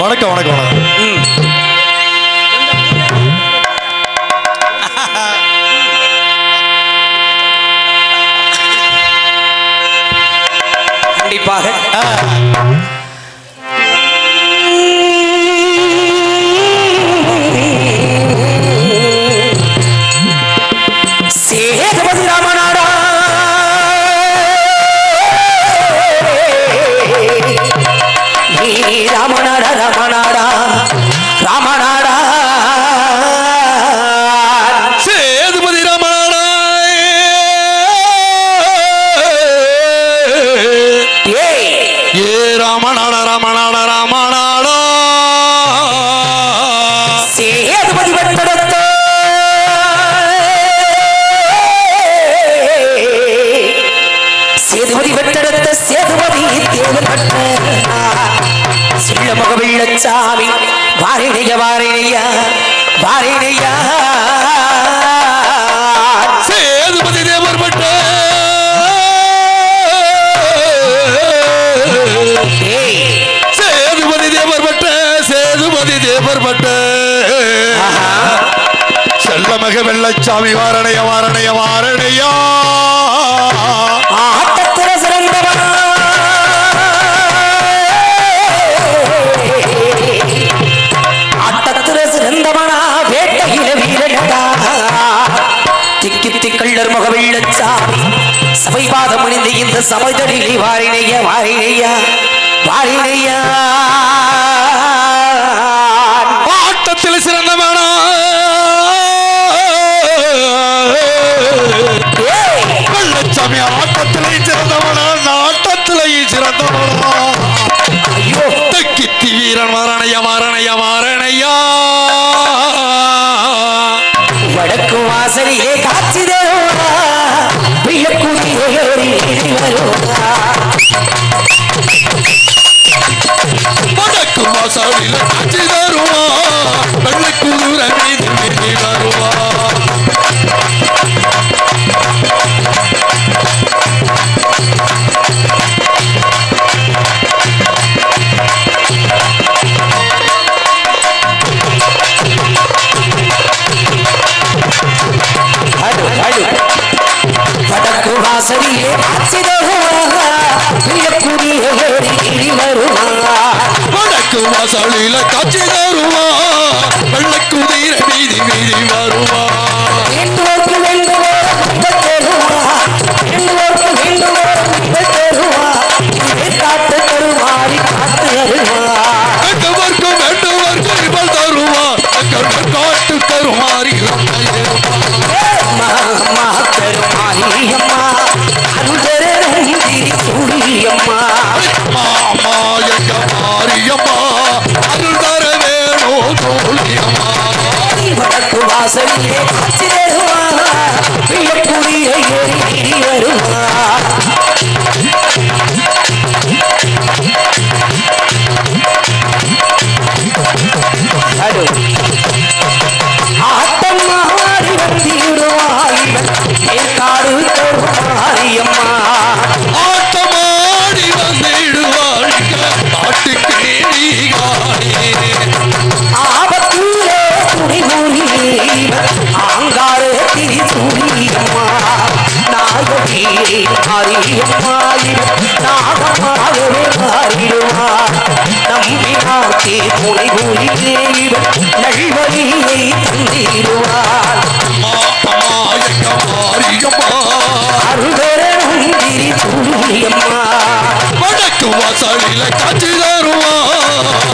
வணக்கம் வணக்கம் வணக்கம். கண்டிப்பாக. முகவிள்ளச்சாமி வாரிணைய வாரிணையா வாரிணையா. சேதுபதி தேவர் சேதுபதி தேவர் பட்ட சேதுபதி தேவர் பட்ட செல்ல மக வெள்ளச்சாமி வாரணைய வாரணைய வாரணையா. சமைதடிலி வாரினையா வாரினையா வாரினையா ஆட்டத்தில் சிறந்தவன. வெள்ளச்சாமி ஆட்டத்திலே சிறந்தவனா ஆட்டத்திலே சிறந்தவனா. வாசலில காட்சி தருவா. வெள்ளக்குதிர வீதி வீதி வருவா. காட்டு கருமாறி அம்மா கருமாறி அம்மா. அருள் அம்மா. மாயக்க மாரியம்மா காட்டி புனை கூலிலே இவர் நழிவழியை தந்திடுவார். அருகரும் திரி துணியம்மா. வடக்கு வாசலில காட்சி தருவார்.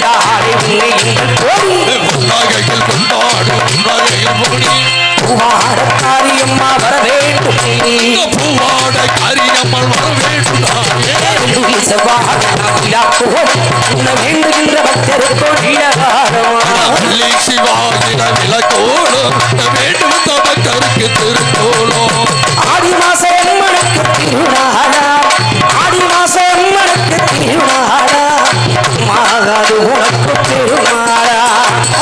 கொண்டாடவில்லை புன்னகைகள் கொண்டாடும் பூவாட காரியம்மா வர வேண்டும் பூவாட காரியம்மாள் வர வேண்டும் வேண்டுகின்ற பக்தருக்கோ சிவாயிட விளக்கோடும் வேண்டும் தமக்கருக்கு திருக்கோளம் ஆடி மாசம் திருநாடா ஆடி மாசம் திருநாடா திருநாளா உனக்கு திருநாளா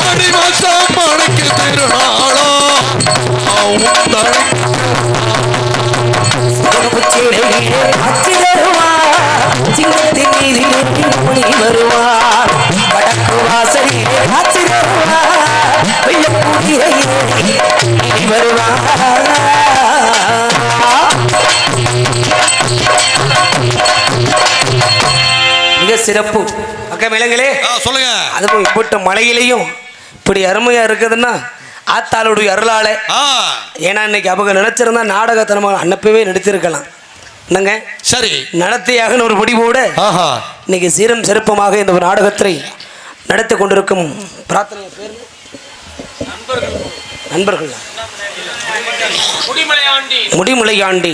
அடி மாசம் மணிக்கு திருநாளா உந்தனை சிங்கத்தின் மொழி வடக்கு வாசலிலே காட்சி தருவா சிறப்பு. அக்கா மிளங்களே ஆ, சொல்லுங்க. அதுவும் இப்பட்ட மழையிலையும் இப்படி அருமையா இருக்குதுன்னா ஆத்தாளுடைய அருளால. ஏன்னா இன்னைக்கு அவங்க நினைச்சிருந்தா நாடகத்தனமாக அன்னப்பவே நடித்திருக்கலாம் என்னங்க? சரி. நடத்தியாக ஒரு முடிவோடு ஆஹா. இன்னைக்கு சீரம் சிறப்புமாக இந்த ஒரு நாடகத்தை நடத்தி கொண்டிருக்கும் பிரார்த்தனை பேர் நண்பர்கள். முடிமுலையாண்டி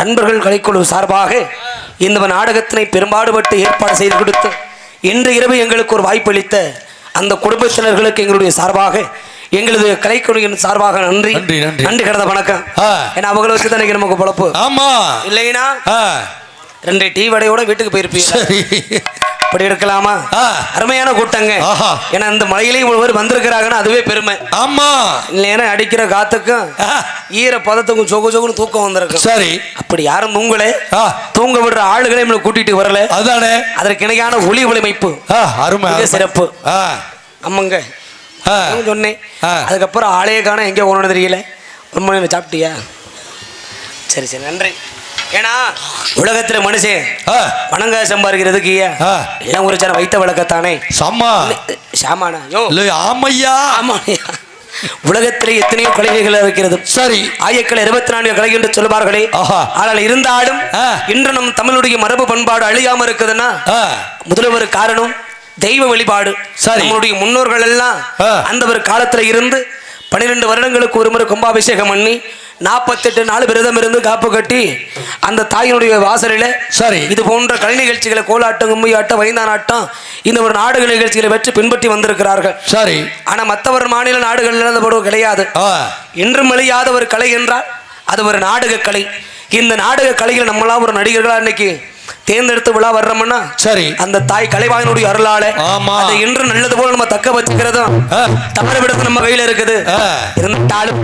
நண்பர்கள் கலைக்குழு சார்பாக இந்த நாடகத்தினை பெரும்பாடுபட்டு ஏற்பாடு செய்து கொடுத்து இன்று இரவு எங்களுக்கு ஒரு வாய்ப்பு அளித்த அந்த குடும்பத்தினர்களுக்கு எங்களுடைய சார்பாக எங்களது கலைக்குழுவின் சார்பாக நன்றி. நன்றி, கடந்த வணக்கம். ஏன்னா அவங்கள வச்சு தான் நமக்கு பொழப்பு. ஆமா. இல்லைன்னா ரெண்டு டீ வடையோட வீட்டுக்கு போயிருப்பீங்க. எடுக்கலாமா? ஆ. அருமையான கூட்டங்க. ஏன்னா இந்த மலையிலையும் ஒருவர் வந்திருக்கிறாங்கன்னா அதுவே பெருமை. ஆமா. இல்லைன்னா அடிக்கிற காத்துக்கும் ஈர பதத்துக்கும் சொகு சொகுன்னு தூக்கம் வந்திருக்கும். சரி. அப்படி யாரும் தூங்கல. தூங்க விடுற ஆளுகளை நம்மளை கூட்டிட்டு வரல. அதானே. அதற்கு இணையான ஒளி ஒளிமைப்பு. அருமை. சிறப்பு. ஆமாங்க. சொன்னேன். அதுக்கப்புறம் ஆளையே காண எங்கே போகணும்னு தெரியல. ரொம்ப சாப்பிட்டியா? சரி சரி நன்றி. ஏன்னா உலகத்துல மனுஷன் பணங்க சம்பாதிக்கிறதுக்கு. எல்லாம் ஒரு சில வைத்த விளக்கத்தானே சம்மா. சாமானா யோ. ஆமையா. ஆமாய்யா. உலகத்திலே எத்தனையோ கலைஞர்கள் இருக்கிறது. சரி. ஆயக்கள் இருபத்தி நான்கு கலை என்று சொல்லுவார்களே. ஆஹா. ஆனால் இருந்தாலும். இன்று நம் தமிழுடைய மரபு பண்பாடு அழியாம இருக்குதுன்னா முதல்ல ஒரு காரணம் தெய்வ வழிபாடு. சரி. நம்மளுடைய முன்னோர்கள் எல்லாம். அந்த ஒரு காலத்துல இருந்து பன்னிரெண்டு வருடங்களுக்கு ஒரு முறை கும்பாபிஷேகம் பண்ணி நாற்பத்தெட்டு நாள் விரதம் இருந்து காப்பு கட்டி அந்த தாயினுடைய வாசலில் சரி. இது போன்ற கலை நிகழ்ச்சிகளை கோலாட்டம் கும்மியாட்டம் வைந்தானாட்டம் இந்த ஒரு நாடக நிகழ்ச்சிகளை வச்சு பின்பற்றி வந்திருக்கிறார்கள் சரி ஆனா மற்றவர் மாநில நாடுகளில் அந்த படம் கிடையாது ஆ என்றும் அழியாத ஒரு கலை என்றால் அது ஒரு நாடக கலை இந்த நாடக கலையில் நம்மளாம் ஒரு நடிகர்களா இன்னைக்கு தேர்ந்தெடுத்து விழா வர்றோம்னா சரி அந்த தாய் கலைவாயினுடைய அருளால ஆமா. அதை இன்று நல்லது போல நம்ம தக்க வச்சுக்கிறதும். தவற விடுறது நம்ம கையில இருக்குது. இருந்தாலும்